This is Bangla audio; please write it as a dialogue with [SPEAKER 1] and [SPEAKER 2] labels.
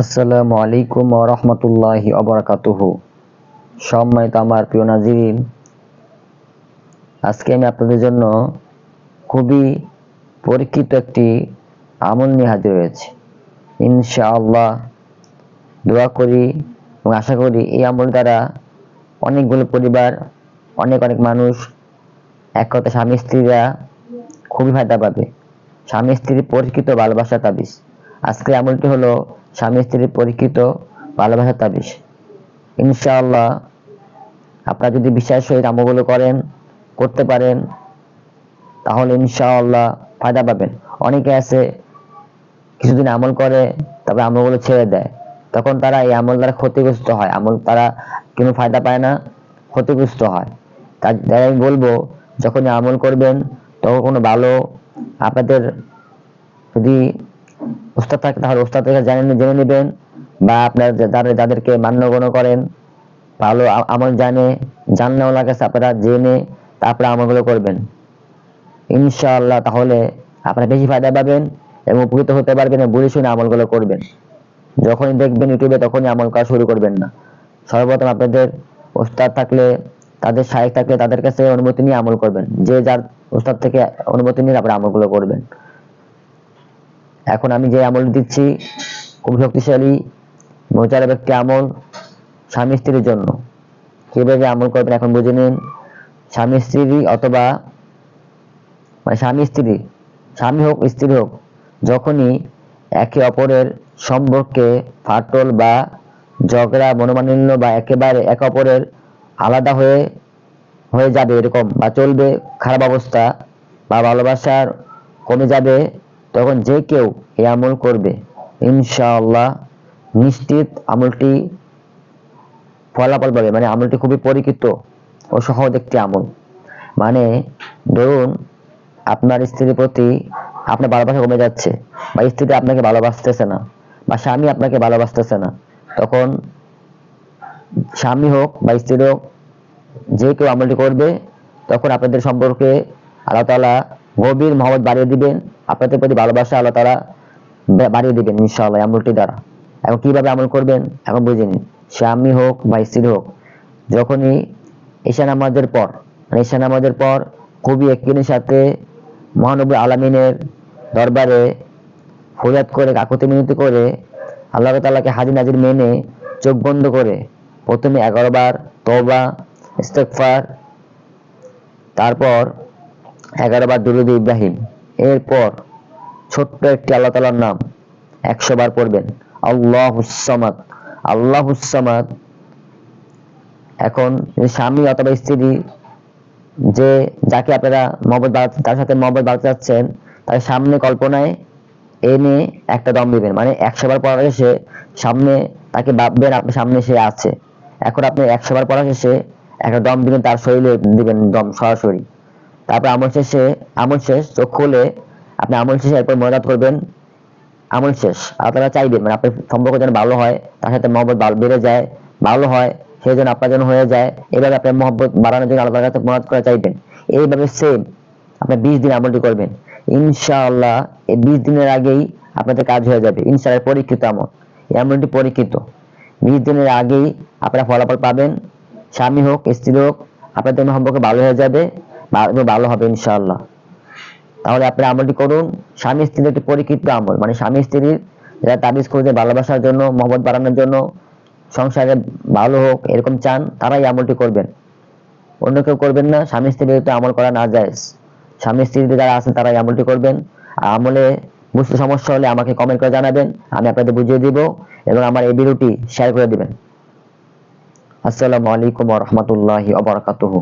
[SPEAKER 1] আসসালামু আলাইকুম রহমতুল্লাহি অবরাকাতুহু সম্মানিত আমার প্রিয় নাজিরিন, আজকে আমি আপনাদের জন্য খুবই পরীক্ষিত একটি আমল নিয়ে হাজির হয়েছি। ইনশাআল্লাহ দোয়া করি এবং আশা করি এই আমল দ্বারা অনেকগুলো পরিবার, অনেক অনেক মানুষ এক কথা স্বামী স্ত্রীরা খুবই ফায়দা পাবে। স্বামী স্ত্রীর পরীক্ষিত ভালোবাসা তাবিজ। আজকে আমলটি হলো স্বামী স্ত্রীর পরীক্ষিত ভালোবাসা তাবিজ। ইনশাআল্লাহ আপনারা যদি বিশ্বাস সহিত আমলগুলো করেন, করতে পারেন, তাহলে ইনশাআল্লাহ ফায়দা পাবেন। অনেকে আছে, কিছুদিন আমল করে, তারপরে আমলগুলো ছেড়ে দেয়। তখন তারা এই আমল দ্বারা ক্ষতিগ্রস্ত হয়। আমল তারা কোনো ফায়দা পায় না, ক্ষতিগ্রস্ত হয়। তার, তাই আমি বলব যখন আমল করবেন, তখন কোনো ভালো আপনাদের যদি ওস্তাদ থাকে, তাহলে ওস্তাদ থেকে জেনে নেবেন বা আপনার যাদের, যাদেরকে মান্যগণ্য করেন, ভালো আমল জানে জানলেওয়ালার কাছে আপনারা জেনে তারপরে আমলগুলো করবেন। ইনশাআল্লাহ তাহলে আপনারা বেশি ফায়দা পাবেন এবং উপকৃত হতে পারবেন বুঝে শুনে আমলগুলো করবেন। যখনই দেখবেন ইউটিউবে তখনই আমল করা শুরু করবেন না। সর্বপ্রথম আপনাদের ওস্তাদ থাকলে, তাদের সাহেব থাকলে তাদের কাছে অনুমতি নিয়ে আমল করবেন। যে যার ওস্তাদ থেকে অনুমতি নিয়ে তারপরে আমলগুলো করবেন। এখন আমি যে আমল দিচ্ছি খুব শক্তিশালী মোচারব একটি আমল স্বামী স্ত্রীর জন্য। কীভাবে আমল করবেন এখন বুঝে নিন। স্বামী স্ত্রী অথবা মানে স্বামী স্ত্রী, স্বামী হোক, স্ত্রী হোক, যখনই একে অপরের সম্পর্কে ফাটল বা ঝগড়া, মনোমালিন্য বা একেবারে একে অপরের আলাদা হয়ে হয়ে যাবে এরকম বা চলবে, খারাপ অবস্থা বা ভালোবাসার কমে যাবে তখন যে কেউ এই আমল করবে, ইনশাআল্লাহ নিশ্চিত আমলটি ফলাফল পাবে। মানে আমলটি খুবই পরিচিত ও সহজ একটি আমল। মানে ধরুন, আপনার স্ত্রীর প্রতি আপনার ভালোবাসা কমে যাচ্ছে বা স্ত্রী আপনাকে ভালোবাসতেছে না বা স্বামী আপনাকে ভালোবাসতেছে না, তখন স্বামী হোক বা স্ত্রী হোক, যে কেউ আমলটি করবে, তখন আপনাদের সম্পর্কে আল্লাহ তালা গভীর মহব্বত বাড়িয়ে দিবেন। আপনাদের প্রতি ভালোবাসা আল্লাহ বা- বাড়িয়ে দিবেন, ইনশাআল্লাহ আমলটি দ্বারা। এখন কীভাবে আমল করবেন, এখন বুঝে নিন। স্বামী হোক বা স্ত্রী হোক, যখনই ঈশা নামাজের পর মানে ঈশা নামাজের পর খুবই একদিনের সাথে মহানবী আলামিনের দরবারে ফরিয়াদ করে কাকুতি মিনতি করে আল্লাহ তাআলাকে হাজির নাজির মেনে চোখ বন্ধ করে প্রথমে এগারো বার তওবা, ইস্তেগফার, তারপর এগারো বার দুরুদ ইব্রাহিম। এরপর ছোট্ট একটি আল্লাহ তাআলার নাম একশো বার পড়বেন আল্লাহ সামাদ। আল্লাহ সামাদ এখন স্বামী অথবা স্ত্রী যে যাকে আপনারা মহব্বত বাড়াতে তার সাথে মহব্বত বাড়াতে চাচ্ছেন, তার সামনে কল্পনায় এনে একটা দম দিবেন। মানে একশো বার পড়া শেষে সামনে তাকে ভাববেন আপনার সামনে সে আছে। এখন আপনি একশো বার পড়া শেষে একটা দম দিবেন, তার শরীরে দিবেন দম সরাসরি। তারপর আমল শেষে, আমল শেষ, চোখ খুলে আপনি আমল শেষে এরপর মনোজাত করবেন। আমল শেষ। আপনারা চাইবেন মানে আপনার সম্পর্ক যেন ভালো হয়, তার সাথে মহব্বত বেড়ে যায়, ভালো হয় সেই জন্য আপনার যেন হয়ে যায়। এইভাবে আপনার মহব্বত বাড়ানোর জন্য আল্লাহর কাছে মনাত করা চাইবেন। এইভাবে সেম আপনি বিশ দিন আমলটি করবেন। ইনশাআল্লাহ এই বিশ দিনের আগেই আপনাদের কাজ হয়ে যাবে। ইনশাআল্লাহ পরীক্ষিত আমল। এই আমলটি পরীক্ষিত। বিশ দিনের আগেই আপনারা ফলাফল পাবেন। স্বামী হোক, স্ত্রী হোক, আপনাদের সম্পর্কে ভালো হয়ে যাবে। ভালো হবে ইনশাআল্লাহ। তাহলে আপনি আমলটি করুন। স্বামী স্ত্রীর একটি পরীক্ষিত আমল। মানে স্বামী স্ত্রীর যারা তাবিজ করতে ভালোবাসার জন্য, মহব্বত বাড়ানোর জন্য, সংসারে ভালো হোক, এরকম চান, তারাই আমলটি করবেন। অন্য কেউ করবেন না। স্বামী স্ত্রী তো আমল করা না যায় স্বামী স্ত্রী যারা আছেন, তারাই আমলটি করবেন। আমলে বুঝতে সমস্যা হলে আমাকে কমেন্ট করে জানাবেন। আমি আপনাদের বুঝিয়ে দিব এবং আমার এই ভিডিওটি শেয়ার করে দিবেন। আসসালামু আলাইকুম রাহমাতুল্লাহি বারাকাতুহু।